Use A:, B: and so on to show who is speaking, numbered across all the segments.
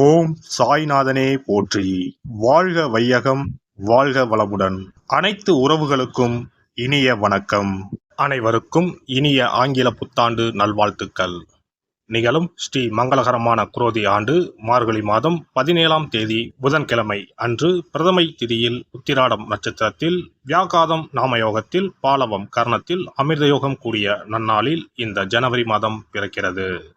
A: ஓம் சாய்நாதனே போற்றி. வாழ்க வையகம் வாழ்க வளமுடன். அனைத்து உறவுகளுக்கும் இனிய வணக்கம். அனைவருக்கும் இனிய ஆங்கில புத்தாண்டு நல்வாழ்த்துக்கள். நிகழும் ஸ்ரீ மங்களகரமான குரோதி ஆண்டு மார்கழி மாதம் பதினேழாம் தேதி புதன்கிழமை அன்று பிரதமை திதியில் உத்திராடம் நட்சத்திரத்தில் வியாகாதம் நாமயோகத்தில் பாலவம் கர்ணத்தில் அமிர்தயோகம் கூடிய நன்னாளில் இந்த ஜனவரி மாதம் பிறக்கிறது.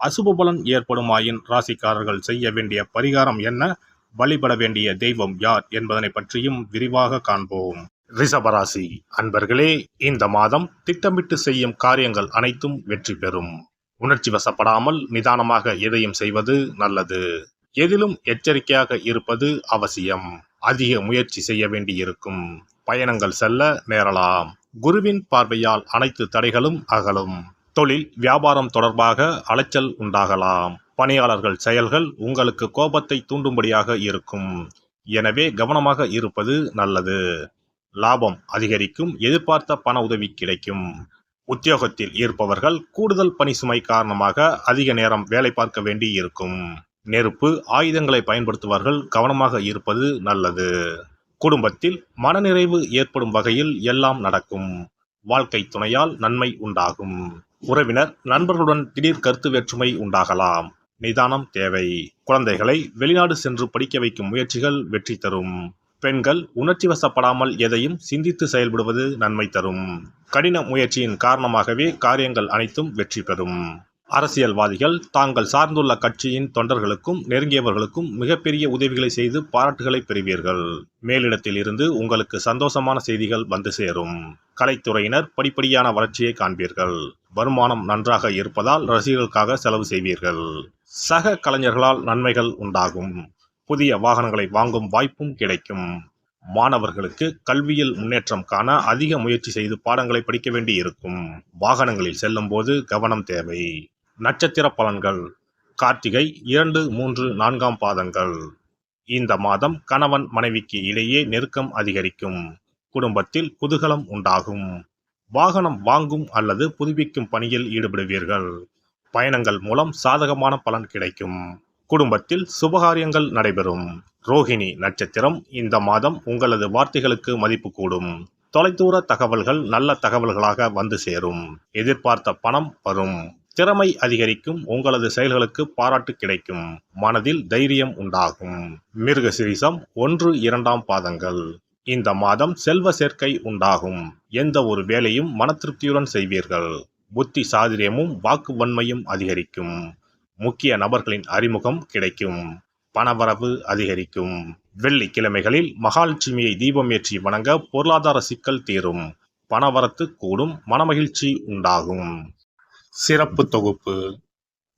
A: அசுப பலன் ஏற்படுமாயின் ராசிக்காரர்கள் செய்ய வேண்டிய பரிகாரம் என்ன? வழிபட வேண்டிய தெய்வம் யார் என்பதனை பற்றியும் விரிவாக காண்போம். ரிஷபராசி அன்பர்களே இந்த மாதம் திட்டமிட்டு செய்யும் காரியங்கள் அனைத்தும் வெற்றி பெறும். உணர்ச்சி வசப்படாமல் நிதானமாக எதையும் செய்வது நல்லது. எதிலும் எச்சரிக்கையாக இருப்பது அவசியம். அதிக முயற்சி செய்ய வேண்டியிருக்கும். பயணங்கள் செல்ல நேரலாம். குருவின் பார்வையால் அனைத்து தடைகளும் அகலும். தொழில் வியாபாரம் தொடர்பாக அலைச்சல் உண்டாகலாம். பணியாளர்கள் செயல்கள் உங்களுக்கு கோபத்தை தூண்டும்படியாக இருக்கும். எனவே கவனமாக இருப்பது நல்லது. லாபம் அதிகரிக்கும் எதிர்பார்த்த பண உதவி கிடைக்கும். உத்தியோகத்தில் இருப்பவர்கள் கூடுதல் பணி சுமை காரணமாக அதிக நேரம் வேலை பார்க்க வேண்டி இருக்கும் நெருப்பு ஆயுதங்களை பயன்படுத்துவார்கள் கவனமாக இருப்பது நல்லது. குடும்பத்தில் மனநிறைவு ஏற்படும் வகையில் எல்லாம் நடக்கும். வாழ்க்கை துணையால் நன்மை உண்டாகும். உறவினர் நண்பர்களுடன் திடீர் கருத்து வேற்றுமை உண்டாகலாம். நிதானம் தேவை. குழந்தைகளை வெளிநாடு சென்று படிக்க வைக்கும் முயற்சிகள் வெற்றி தரும். பெண்கள் உணர்ச்சி வசப்படாமல் எதையும் சிந்தித்து செயல்படுவது நன்மை தரும். கடின முயற்சியின் காரணமாகவே காரியங்கள் அனைத்தும் வெற்றி பெறும். அரசியல்வாதிகள் தாங்கள் சார்ந்துள்ள கட்சியின் தொண்டர்களுக்கும் நெருங்கியவர்களுக்கும் மிகப்பெரிய உதவிகளை செய்து பாராட்டுகளை பெறுவீர்கள். மேலிடத்தில் இருந்து உங்களுக்கு சந்தோஷமான செய்திகள் வந்து சேரும். கலைத்துறையினர் படிப்படியான வளர்ச்சியை காண்பீர்கள். வருமானம் நன்றாக இருப்பதால் ரசிகர்களுக்காக செலவு செய்வீர்கள். சக கலைஞர்களால் நன்மைகள் உண்டாகும். புதிய வாகனங்களை வாங்கும் வாய்ப்பும் கிடைக்கும். மாணவர்களுக்கு கல்வியில் முன்னேற்றம் காண அதிக முயற்சி செய்து பாடங்களை படிக்க வேண்டி இருக்கும் வாகனங்களில் செல்லும் போது கவனம் தேவை. நட்சத்திர பலன்கள். கார்த்திகை இரண்டு மூன்று நான்காம் பாதங்கள். இந்த மாதம் கணவன் மனைவிக்கு இடையே நெருக்கம் அதிகரிக்கும். குடும்பத்தில் குதூகலம் உண்டாகும். வாகனம் வாங்கும் அல்லது புதுப்பிக்கும் பணியில் ஈடுபடுவீர்கள். பயணங்கள் மூலம் சாதகமான பலன் கிடைக்கும். குடும்பத்தில் சுபகாரியங்கள் நடைபெறும். ரோஹிணி நட்சத்திரம் இந்த மாதம் உங்களது வார்த்தைகளுக்கு மதிப்பு கூடும். தொலைதூர தகவல்கள் நல்ல தகவல்களாக வந்து சேரும். எதிர்பார்த்த பணம் வரும். திறமை அதிகரிக்கும் உங்களது செயல்களுக்கு பாராட்டு கிடைக்கும். மனதில் தைரியம் உண்டாகும். மிருக சிரிசம் ஒன்று இரண்டாம் பாதங்கள். இந்த மாதம் செல்வ சேர்க்கை உண்டாகும். எந்த ஒரு வேலையும் மன திருப்தியுடன் செய்வீர்கள். புத்தி சாதுரியமும் வாக்கு வன்மையும் அதிகரிக்கும். முக்கிய நபர்களின் அறிமுகம் கிடைக்கும். பணவரவு அதிகரிக்கும். வெள்ளிக்கிழமைகளில் மகாலட்சுமியை தீபம் ஏற்றி வணங்க பொருளாதார சிக்கல் தீரும். பணவரத்து கூடும் மனமகிழ்ச்சி உண்டாகும். சிறப்பு தொகுப்பு.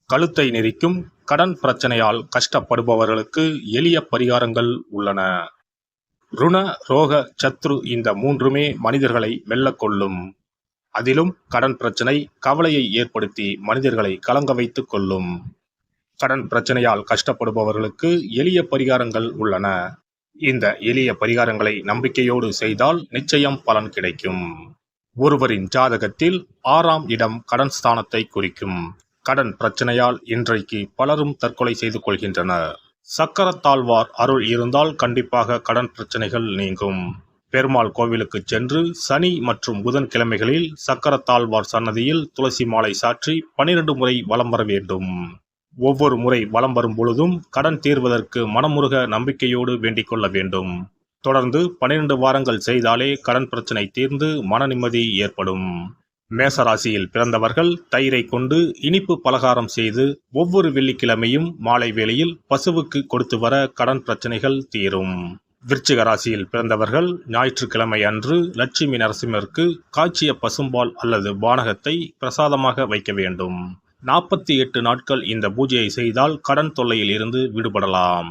A: கழுத்தை நெரிக்கும் கடன் பிரச்சனையால் கஷ்டப்படுபவர்களுக்கு எளிய பரிகாரங்கள் உள்ளன. ருண ரோக சத்ரு இந்த மூன்றுமே மனிதர்களை வெல்லக்கொள்ளும் அதிலும் கடன் பிரச்சனை கவலையை ஏற்படுத்தி மனிதர்களை கலங்க வைத்துக் கொள்ளும். கடன் பிரச்சனையால் கஷ்டப்படுபவர்களுக்கு எளிய பரிகாரங்கள் உள்ளன. இந்த எளிய பரிகாரங்களை நம்பிக்கையோடு செய்தால் நிச்சயம் பலன் கிடைக்கும். ஒருவரின் ஜாதகத்தில் ஆறாம் இடம் கடன் ஸ்தானத்தை குறிக்கும். கடன் பிரச்சனையால் இன்றைக்கு பலரும் தற்கொலை செய்து கொள்கின்றனர். சக்கரத்தாழ்வார் அருள் இருந்தால் கண்டிப்பாக கடன் பிரச்சனைகள் நீங்கும். பெருமாள் கோவிலுக்கு சென்று சனி மற்றும் புதன் கிழமைகளில் சக்கரத்தாழ்வார் சன்னதியில் துளசி மாலை சாற்றி பனிரெண்டு முறை வலம் வர வேண்டும். ஒவ்வொரு முறை வலம் வரும் பொழுதும் கடன் தீர்வதற்கு மனமுருக நம்பிக்கையோடு வேண்டிக் கொள்ள வேண்டும். தொடர்ந்து பன்னிரண்டு வாரங்கள் செய்தாலே கடன் பிரச்சனை தீர்ந்து மன நிம்மதி ஏற்படும். மேசராசியில் பிறந்தவர்கள் தயிரை கொண்டு இனிப்பு பலகாரம் செய்து ஒவ்வொரு வெள்ளிக்கிழமையும் மாலை வேளையில் பசுவுக்கு கொடுத்து வர கடன் பிரச்சனைகள் தீரும். விருச்சிக ராசியில் பிறந்தவர்கள் ஞாயிற்றுக்கிழமை அன்று லட்சுமி நரசிம்மருக்கு காய்ச்சிய பசும்பால் அல்லது பானகத்தை பிரசாதமாக வைக்க வேண்டும். நாற்பத்தி எட்டு நாட்கள் இந்த பூஜையை செய்தால் கடன் தொல்லையில் இருந்து விடுபடலாம்.